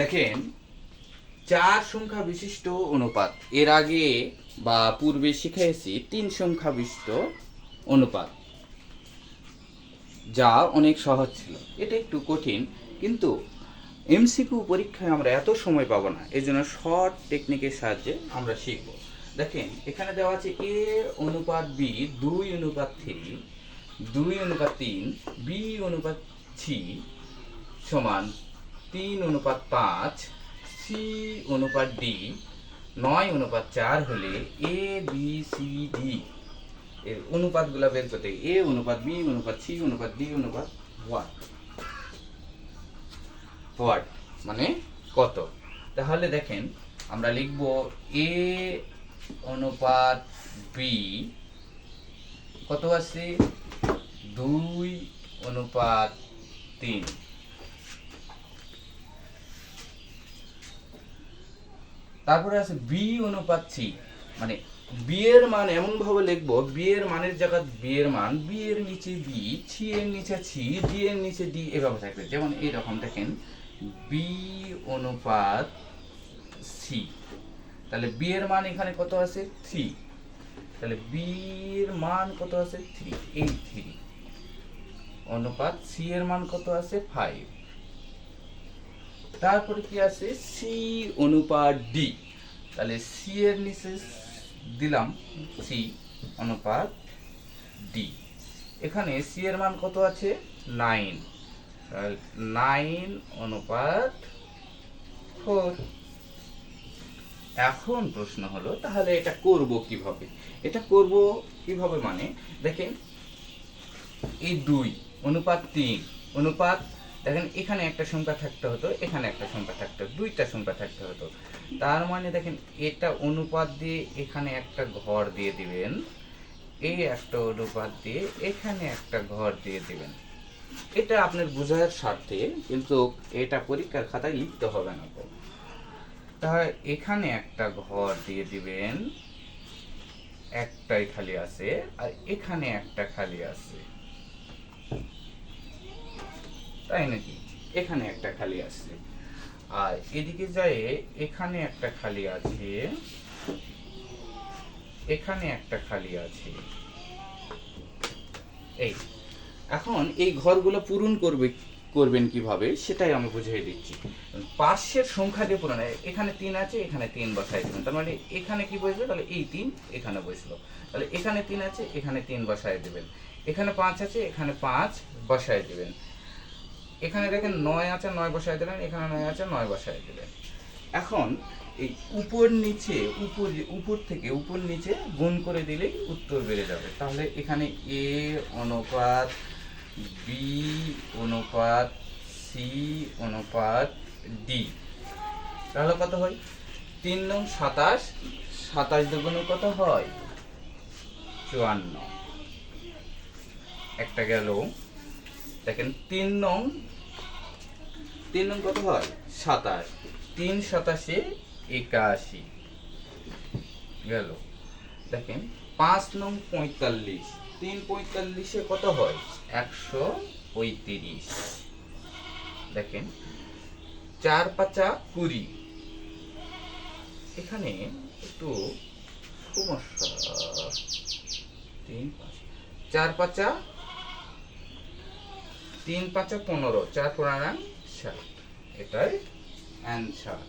দেখেন, চার সংখ্যা বিশিষ্ট অনুপাত। এর আগে বা পূর্বে শিখেছি তিন সংখ্যা বিশিষ্ট অনুপাত, যা অনেক সহজ ছিল। এটা একটু কঠিন, কিন্তু এমসিকিউ পরীক্ষায় আমরা এত সময় পাবো না, এই জন্য শর্ট টেকনিকের সাহায্যে আমরা শিখব। দেখেন, এখানে দেওয়া আছে এ অনুপাত বি দুই অনুপাত থ্রি, দুই অনুপাত তিন বি অনুপাত সি সমান তিন অনুপাত পাঁচ, সি অনুপাত ডি, নয় অনুপাত চার হলে এ বি সি ডি এর অনুপাতগুলো বের করতে এ অনুপাত বি অনুপাত সি অনুপাত ডি অনুপাত ওয়াট ওয়াট মানে কত? তাহলে দেখেন, আমরা লিখব এ অনুপাত বি কত আছে দুই অনুপাত তিন। তারপরে আছে বি অনুপাত সি মানে বি এর মান এমন ভাবে লিখব বি এর মানের জায়গা বি এর মান বি এর নিচে বি সি এর নিচে সি ডি এর নিচে ডি এভাবে থাকবে। যেমন এইরকম দেখেন বি অনুপাত সি তাহলে বি এর মান এখানে কত আছে? থ্রি তাহলে বি এর মান কত আছে? থ্রি এই থ্রি অনুপাত সি এর মান কত আছে? ফাইভ তারপরে কি আছে? সি অনুপাত ডি তাহলে সি এর নিচে দিলাম সি অনুপাত ডি এখানে সি এর মান কত আছে? নাইন নাইন অনুপাত ফোর এখন প্রশ্ন হলো, তাহলে এটা করব কীভাবে? এটা করব কীভাবে মানে? দেখেন, এই দুই, অনুপাত তিন, অনুপাত দেখেন, এখানে একটা সংখ্যা থাকতে হতো, এখানে একটা সংখ্যা থাকতে হতো, দুইটা সংখ্যা থাকতে হতো। তার মানে দেখেন, এটা অনুপাত দিয়ে এখানে একটা ঘর দিয়ে দিবেন, এই একটা অনুপাত দিয়ে এখানে একটা ঘর দিয়ে দিবেন। এটা আপনার বোঝার স্বার্থে, কিন্তু এটা পরীক্ষার খাতায় লিখতে হবে না তো। তাহলে এখানে একটা ঘর দিয়ে দিবেন, একটাই খালি আছে, আর এখানে একটা খালি আছে। তাই নাকি? এখানে একটা খালি আছে। আর এদিকে যায় এখানে একটা খালি আছে। এখানে একটা খালি আছে। এই, এখন এই ঘরগুলো পূরণ করবে, করবেন কীভাবে, সেটাই আমি বুঝিয়ে দিচ্ছি। পাশের সংখ্যা দিয়ে পূরণ। এখানে তিন আছে, এখানে তিন বসাই দেবেন। তার মানে এখানে কি বসবে? তাহলে এই তিন এখানে বসল। তাহলে এখানে তিন আছে, এখানে তিন বসায় দেবেন। এখানে পাঁচ আছে, এখানে পাঁচ বসায় দেবেন। এখানে দেখেন নয় আছে, নয় বসায় দিলেন, এখানে নয় আছে, নয় বসায় দিলেন। এখন এই উপর নিচে, উপর উপর থেকে, উপর নিচে গুণ করে দিলেই উত্তর বেড়ে যাবে। তাহলে এখানে এ অনুপাত বি অনুপাত সি অনুপাত ডি। তাহলে কত হয়? তিন নং সাতাশ সাতাশ দুগুণ কত হয়? চুয়ান্ন। একটা গেল। দেখেন, তিন নং তিন নং কত হয়? সাতাশ। তিন সাতাশে একাশি। গেল। দেখেন, পাঁচ নং পঁয়তাল্লিশ। তিন পঁয়তাল্লিশে কত হয়? একশো পঁয়ত্রিশ। দেখেন, চার পাঁচা কুড়ি। এখানে একটু সমস্যা। তিন পাঁচ। চার পাঁচা তিন পাঁচ পনেরো চার পনেরো ষাট। এটাই অ্যান্সার